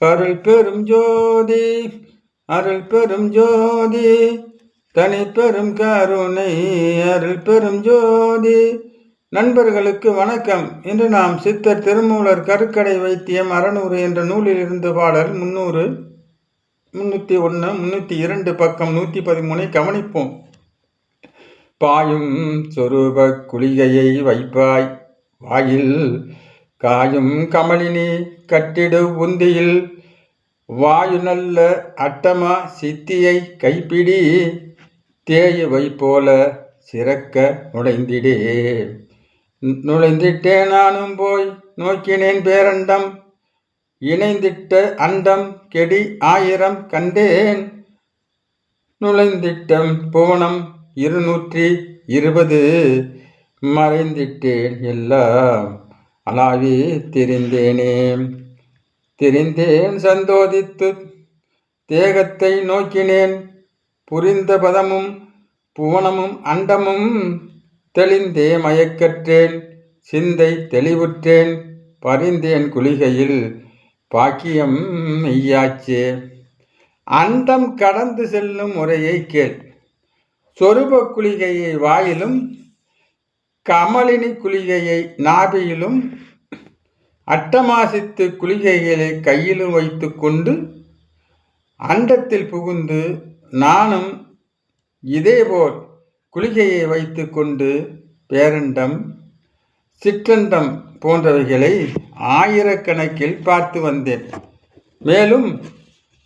அருள் பெரும் ஜோதி அருள் பெரும் ஜோதி தனி பெரும் கருணை அருள் பெரும் ஜோதி. நண்பர்களுக்கு வணக்கம். இன்று நாம் சித்தர் திருமூலர் கருக்கடை வைத்தியம் அறநூறு என்ற நூலில் இருந்து பாடல் முன்னூறு முன்னூற்றி ஒன்று முன்னூற்றி இரண்டு பக்கம் நூற்றி பதிமூணை கவனிப்போம். பாயும் சொரூப குளிகையை வைப்பாய். வாயில் காயும் கமலினி கட்டிடு உந்தியில் வாயு நல்ல அட்டமா சித்தியை கைப்பிடி தேயுவை போல சிறக்க நுழைந்திடே. நுழைந்திட்டே நானும் போய் நோக்கினேன் பேரண்டம் இணைந்திட்ட அண்டம் கெடி ஆயிரம் கண்டேன். நுழைந்திட்டம் போனம் இருநூற்றி இருபது மறைந்திட்டேன் எல்லாம் அலாவி தெரிந்தேனே. தெரிந்தேன் சந்தோதித்து தேகத்தை நோக்கினேன். புரிந்த பதமும் புவனமும் அண்டமும் தெளிந்தே மயக்கற்றேன். சிந்தை தெளிவுற்றேன். பறிந்தேன் குளிகையில் பாக்கியம் மெய்யாச்சே. அண்டம் கடந்து செல்லும் முறையை கேள். சொருப குளிகையை வாயிலும் கமலினி குளிகையை நாபியிலும் அட்டமாசித்து குளிகைகளை கையிலும் வைத்து கொண்டு அண்டத்தில் புகுந்து நானும் இதேபோல் குளிகையை வைத்து கொண்டு பேரண்டம் சிற்றண்டம் போன்றவைகளை ஆயிரக்கணக்கில் பார்த்து வந்தேன். மேலும்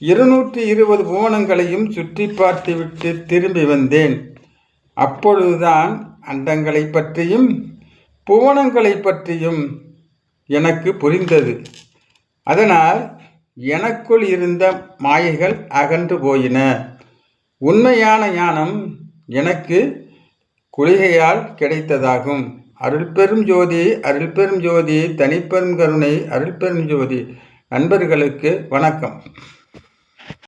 இருநூற்றி இருபது புவனங்களையும் சுற்றி பார்த்துவிட்டு திரும்பி வந்தேன். அப்பொழுதுதான் அண்டங்களை பற்றியும் புவனங்களை பற்றியும் எனக்கு புரிந்தது. அதனால் எனக்குள் இருந்த மாயைகள் அகன்று போயின. உண்மையான ஞானம் எனக்கு குளிகையால் கிடைத்ததாகும். அருள்பெரும் ஜோதி அருள்பெரும் ஜோதி தனிப்பெரும் கருணை அருள்பெரும் ஜோதி. நண்பர்களுக்கு வணக்கம்.